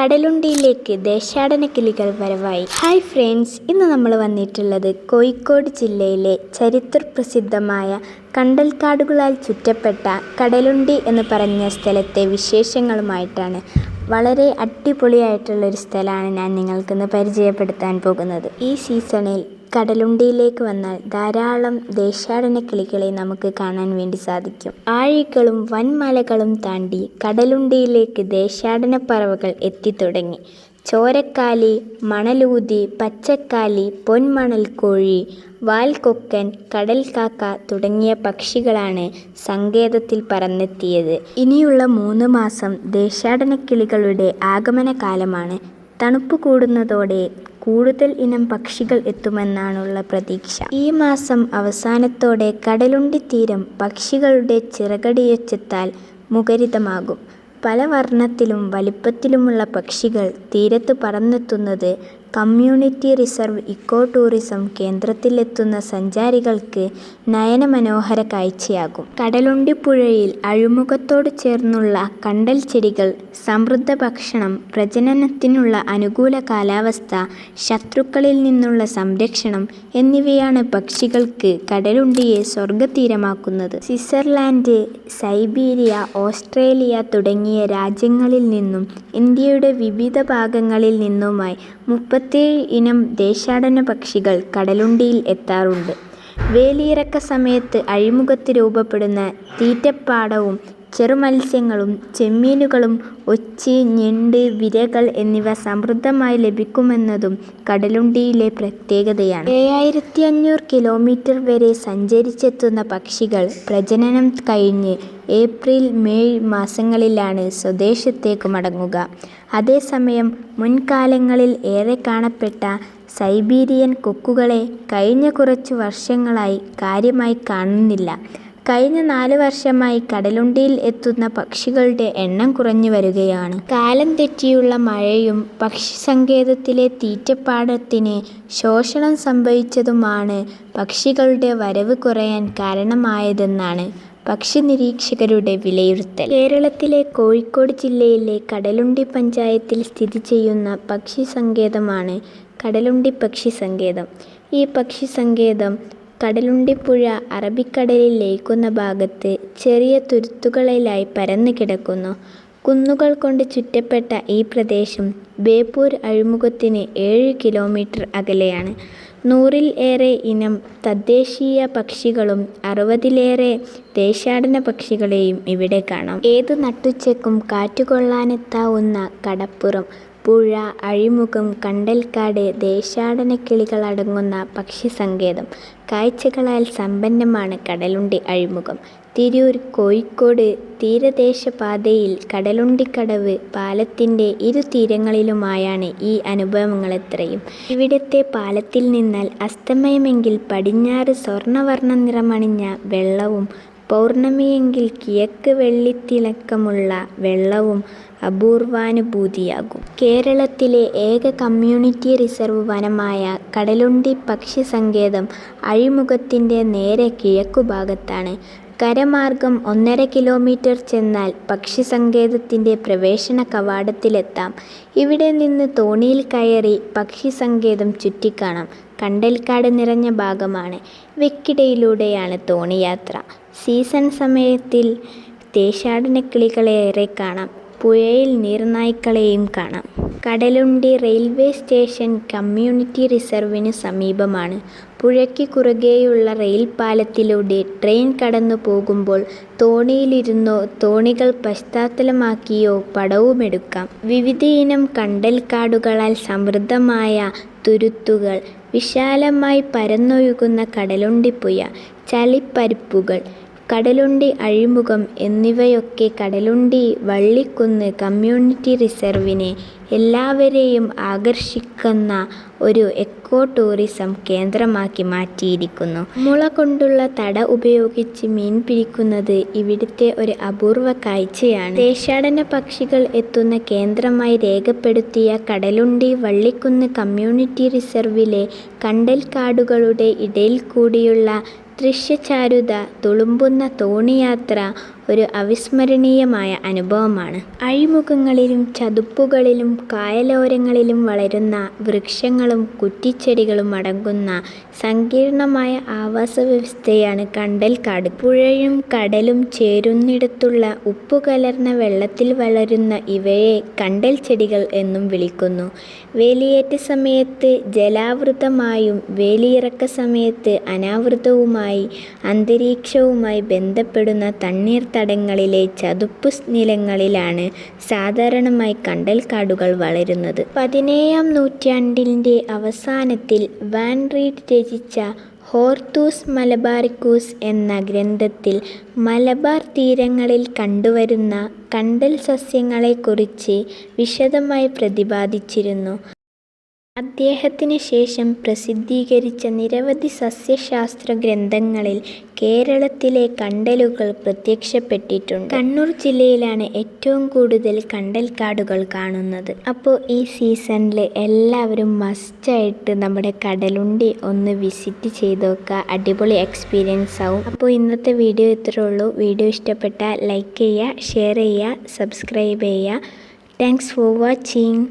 കടലുണ്ടിയിലേക്ക് ദേശാടന കിളികൾ വരവായി. ഹായ് ഫ്രണ്ട്സ് ഇന്ന് നമ്മൾ വന്നിട്ടുള്ളത് കോഴിക്കോട് ജില്ലയിലെ ചരിത്ര പ്രസിദ്ധമായ കണ്ടൽക്കാടുകളാൽ ചുറ്റപ്പെട്ട കടലുണ്ടി എന്ന് പറഞ്ഞ സ്ഥലത്തെ വിശേഷങ്ങളുമായിട്ടാണ്. വളരെ അടിപൊളിയായിട്ടുള്ള ഒരു സ്ഥലമാണ് ഞാൻ നിങ്ങൾക്കിന്ന് പരിചയപ്പെടുത്താൻ പോകുന്നത്. ഈ സീസണിൽ കടലുണ്ടിയിലേക്ക് വന്നാൽ ധാരാളം ദേശാടന കിളികളെ നമുക്ക് കാണാൻ വേണ്ടി സാധിക്കും. ആഴികളും വൻമലകളും താണ്ടി കടലുണ്ടിയിലേക്ക് ദേശാടന പറവകൾ എത്തിത്തുടങ്ങി. ചോരക്കാലി മണലൂതി പച്ചക്കാലി പൊന്മണൽക്കോഴി വാൽക്കൊക്കൻ കടൽക്കാക്ക തുടങ്ങിയ പക്ഷികളാണ് സങ്കേതത്തിൽ പറന്നെത്തിയത്. ഇനിയുള്ള മൂന്ന് മാസം ദേശാടന കിളികളുടെ ആഗമന കാലമാണ് തണുപ്പ് കൂടുന്നതോടെ കൂടുതൽ ഇനം പക്ഷികൾ എത്തുമെന്നാണുള്ള പ്രതീക്ഷ. ഈ മാസം അവസാനത്തോടെ കടലുണ്ടി തീരം പക്ഷികളുടെ ചിറകടിയൊച്ചത്താൽ മുഖരിതമാകും. പല വർണത്തിലും വലിപ്പത്തിലുമുള്ള പക്ഷികൾ തീരത്ത് പറന്നെത്തുന്നത് കമ്മ്യൂണിറ്റി റിസർവ് ഇക്കോ ടൂറിസം കേന്ദ്രത്തിലെത്തുന്ന സഞ്ചാരികൾക്ക് നയനമനോഹര കാഴ്ചയാകും. കടലുണ്ടിപ്പുഴയിൽ അഴിമുഖത്തോട് ചേർന്നുള്ള കണ്ടൽ ചെടികൾ സമൃദ്ധ ഭക്ഷണം പ്രജനനത്തിനുള്ള അനുകൂല കാലാവസ്ഥ ശത്രുക്കളിൽ നിന്നുള്ള സംരക്ഷണം എന്നിവയാണ് പക്ഷികൾക്ക് കടലുണ്ടിയെ സ്വർഗതീരമാക്കുന്നത് സ്വിറ്റ്സർലാൻഡ് സൈബീരിയ ഓസ്ട്രേലിയ തുടങ്ങിയ രാജ്യങ്ങളിൽ നിന്നും ഇന്ത്യയുടെ വിവിധ ഭാഗങ്ങളിൽ നിന്നുമായി മുപ്പത്തേഴ് ഇനം ദേശാടന പക്ഷികൾ കടലുണ്ടിയിൽ എത്താറുണ്ട്. വേലിയിറക്ക സമയത്ത് അഴിമുഖത്ത് രൂപപ്പെടുന്ന തീറ്റപ്പാടവും ചെറുമത്സ്യങ്ങളും ചെമ്മീനുകളും ഒച്ചി ഞണ്ട് വിരകൾ എന്നിവ സമൃദ്ധമായി ലഭിക്കുമെന്നതും കടലുണ്ടിയിലെ പ്രത്യേകതയാണ്. ഏഴായിരത്തി അഞ്ഞൂറ് കിലോമീറ്റർ വരെ സഞ്ചരിച്ചെത്തുന്ന പക്ഷികൾ പ്രജനനം കഴിഞ്ഞ് ഏപ്രിൽ മെയ് മാസങ്ങളിലാണ് സ്വദേശത്തേക്ക് മടങ്ങുക. അതേസമയം മുൻകാലങ്ങളിൽ ഏറെ കാണപ്പെട്ട സൈബീരിയൻ കൊക്കുകളെ കഴിഞ്ഞ കുറച്ചു വർഷങ്ങളായി കാര്യമായി കാണുന്നില്ല. കഴിഞ്ഞ നാല് വർഷമായി കടലുണ്ടിയിൽ എത്തുന്ന പക്ഷികളുടെ എണ്ണം കുറഞ്ഞു വരികയാണ്. കാലം തെറ്റിയുള്ള മഴയും പക്ഷി സങ്കേതത്തിലെ തീറ്റപ്പാടത്തിന് ശോഷണം സംഭവിച്ചതുമാണ് പക്ഷികളുടെ വരവ് കുറയാൻ കാരണമായതെന്നാണ് പക്ഷി നിരീക്ഷകരുടെ വിലയിരുത്തൽ. കേരളത്തിലെ കോഴിക്കോട് ജില്ലയിലെ കടലുണ്ടി പഞ്ചായത്തിൽ സ്ഥിതി ചെയ്യുന്ന പക്ഷി സങ്കേതമാണ് കടലുണ്ടി പക്ഷി സങ്കേതം ഈ പക്ഷി സങ്കേതം കടലുണ്ടിപ്പുഴ അറബിക്കടലിൽ ലയിക്കുന്ന ഭാഗത്ത് ചെറിയ തുരുത്തുകളിലായി പരന്നു കിടക്കുന്നു. കുന്നുകൾ കൊണ്ട് ചുറ്റപ്പെട്ട ഈ പ്രദേശം ബേപ്പൂർ അഴിമുഖത്തിന് ഏഴ് കിലോമീറ്റർ അകലെയാണ്. നൂറിൽ ഏറെ ഇനം തദ്ദേശീയ പക്ഷികളും അറുപതിലേറെ ദേശാടന പക്ഷികളെയും ഇവിടെ കാണാം. ഏതു നട്ടുച്ചയ്ക്കും കാറ്റുകൊള്ളാനെത്താവുന്ന കടപ്പുറം പുഴ അഴിമുഖം കണ്ടൽക്കാട് ദേശാടന കിളികളടങ്ങുന്ന പക്ഷിസങ്കേതം. കാഴ്ചകളാൽ സമ്പന്നമാണ് കടലുണ്ടി അഴിമുഖം. തിരൂർ കോഴിക്കോട് തീരദേശപാതയിൽ കടലുണ്ടിക്കടവ് പാലത്തിന്റെ ഇരു തീരങ്ങളിലുമായാണ് ഈ അനുഭവങ്ങളെത്രയും ഇവിടുത്തെ പാലത്തിൽ നിന്നാൽ അസ്തമയമെങ്കിൽ പടിഞ്ഞാറ് സ്വർണവർണ നിറമണിഞ്ഞ വെള്ളവും പൗർണമിയെങ്കിൽ കിഴക്ക് വെള്ളിത്തിളക്കമുള്ള വെള്ളവും അപൂർവാനുഭൂതിയാകും. കേരളത്തിലെ ഏക കമ്മ്യൂണിറ്റി റിസർവ് വനമായ കടലുണ്ടി പക്ഷി സങ്കേതം അഴിമുഖത്തിന്റെ നേരെ കിഴക്കുഭാഗത്താണ്. കരമാർഗം ഒന്നര കിലോമീറ്റർ ചെന്നാൽ പക്ഷി സങ്കേതത്തിന്റെ പ്രവേശന കവാടത്തിലെത്താം. ഇവിടെ നിന്ന് തോണിയിൽ കയറി പക്ഷി സങ്കേതം ചുറ്റിക്കാണാം. കണ്ടൽക്കാട് നിറഞ്ഞ ഭാഗമാണ്. വെക്കിടയിലൂടെയാണ് തോണിയാത്ര. സീസൺ സമയത്തിൽ ദേശാടന ഏറെ കാണാം. പുഴയിൽ നീർനായ്ക്കളെയും കാണാം. കടലുണ്ടി റെയിൽവേ സ്റ്റേഷൻ കമ്മ്യൂണിറ്റി റിസർവിന് സമീപമാണ്. പുഴയ്ക്ക് കുറുകെയുള്ള റെയിൽ പാലത്തിലൂടെ ട്രെയിൻ കടന്നു പോകുമ്പോൾ തോണിയിലിരുന്നോ തോണികൾ പശ്ചാത്തലമാക്കിയോ പടവുമെടുക്കാം. വിവിധയിനം കണ്ടൽക്കാടുകളാൽ സമൃദ്ധമായ തുരുത്തുകൾ വിശാലമായി പരന്നൊഴുകുന്ന കടലുണ്ടിപ്പുഴ ചളിപ്പരിപ്പുകൾ കടലുണ്ടി അഴിമുഖം എന്നിവയൊക്കെ കടലുണ്ടി വള്ളിക്കുന്ന് കമ്മ്യൂണിറ്റി റിസർവിനെ എല്ലാവരെയും ആകർഷിക്കുന്ന ഒരു എക്കോ ടൂറിസം കേന്ദ്രമാക്കി മാറ്റിയിരിക്കുന്നു. മുള കൊണ്ടുള്ള തട ഉപയോഗിച്ച് മീൻ പിടിക്കുന്നത് ഇവിടുത്തെ ഒരു അപൂർവ കാഴ്ചയാണ്. ദേശാടന പക്ഷികൾ എത്തുന്ന കേന്ദ്രമായി രേഖപ്പെടുത്തിയ കടലുണ്ടി വള്ളിക്കുന്ന് കമ്മ്യൂണിറ്റി റിസർവിലെ കണ്ടൽ കാടുകളുടെ ഇടയിൽ കൂടിയുള്ള ദൃശ്യചാരുത തുളുമ്പുന്ന തോണിയാത്ര ഒരു അവിസ്മരണീയമായ അനുഭവമാണ്. അഴിമുഖങ്ങളിലും ചതുപ്പുകളിലും കായലോരങ്ങളിലും വളരുന്ന വൃക്ഷങ്ങളും കുറ്റിച്ചെടികളും അടങ്ങുന്ന സങ്കീർണമായ ആവാസവ്യവസ്ഥയാണ് കണ്ടൽക്കാട്. പുഴയും കടലും ചേരുന്നിടത്തുള്ള ഉപ്പുകലർന്ന വെള്ളത്തിൽ വളരുന്ന ഇവയെ കണ്ടൽ ചെടികൾ എന്നും വിളിക്കുന്നു. വേലിയേറ്റ സമയത്ത് ജലാവൃതമായും വേലിയിറക്ക സമയത്ത് അനാവൃതവുമായി അന്തരീക്ഷവുമായി ബന്ധപ്പെടുന്ന തണ്ണീർത്തടങ്ങളിലെ ചതുപ്പു നിലങ്ങളിലാണ് സാധാരണമായി കണ്ടൽക്കാടുകൾ വളരുന്നത് പതിനേഴാം നൂറ്റാണ്ടിന്റെ അവസാനത്തിൽ വാൻ റീഡ് രചിച്ച ഹോർത്തൂസ് മലബാറിക്കൂസ് എന്ന ഗ്രന്ഥത്തിൽ മലബാർ തീരങ്ങളിൽ കണ്ടുവരുന്ന കണ്ടൽ സസ്യങ്ങളെക്കുറിച്ച് വിശദമായി പ്രതിപാദിച്ചിരുന്നു. അദ്ദേഹത്തിന് ശേഷം പ്രസിദ്ധീകരിച്ച നിരവധി സസ്യശാസ്ത്ര ഗ്രന്ഥങ്ങളിൽ കേരളത്തിലെ കണ്ടലുകൾ പ്രത്യക്ഷപ്പെട്ടിട്ടുണ്ട്. കണ്ണൂർ ജില്ലയിലാണ് ഏറ്റവും കൂടുതൽ കണ്ടൽക്കാടുകൾ കാണുന്നത്. അപ്പോൾ ഈ സീസണിൽ എല്ലാവരും മസ്റ്റായിട്ട് നമ്മുടെ കടലുണ്ടി ഒന്ന് വിസിറ്റ് ചെയ്ത് നോക്കുക. അടിപൊളി എക്സ്പീരിയൻസ് ആവും. അപ്പോൾ ഇന്നത്തെ വീഡിയോ ഇത്രയേ ഉള്ളൂ. വീഡിയോ ഇഷ്ടപ്പെട്ടാൽ ലൈക്ക് ചെയ്യുക, ഷെയർ ചെയ്യുക, സബ്സ്ക്രൈബ് ചെയ്യുക. Thanks for watching.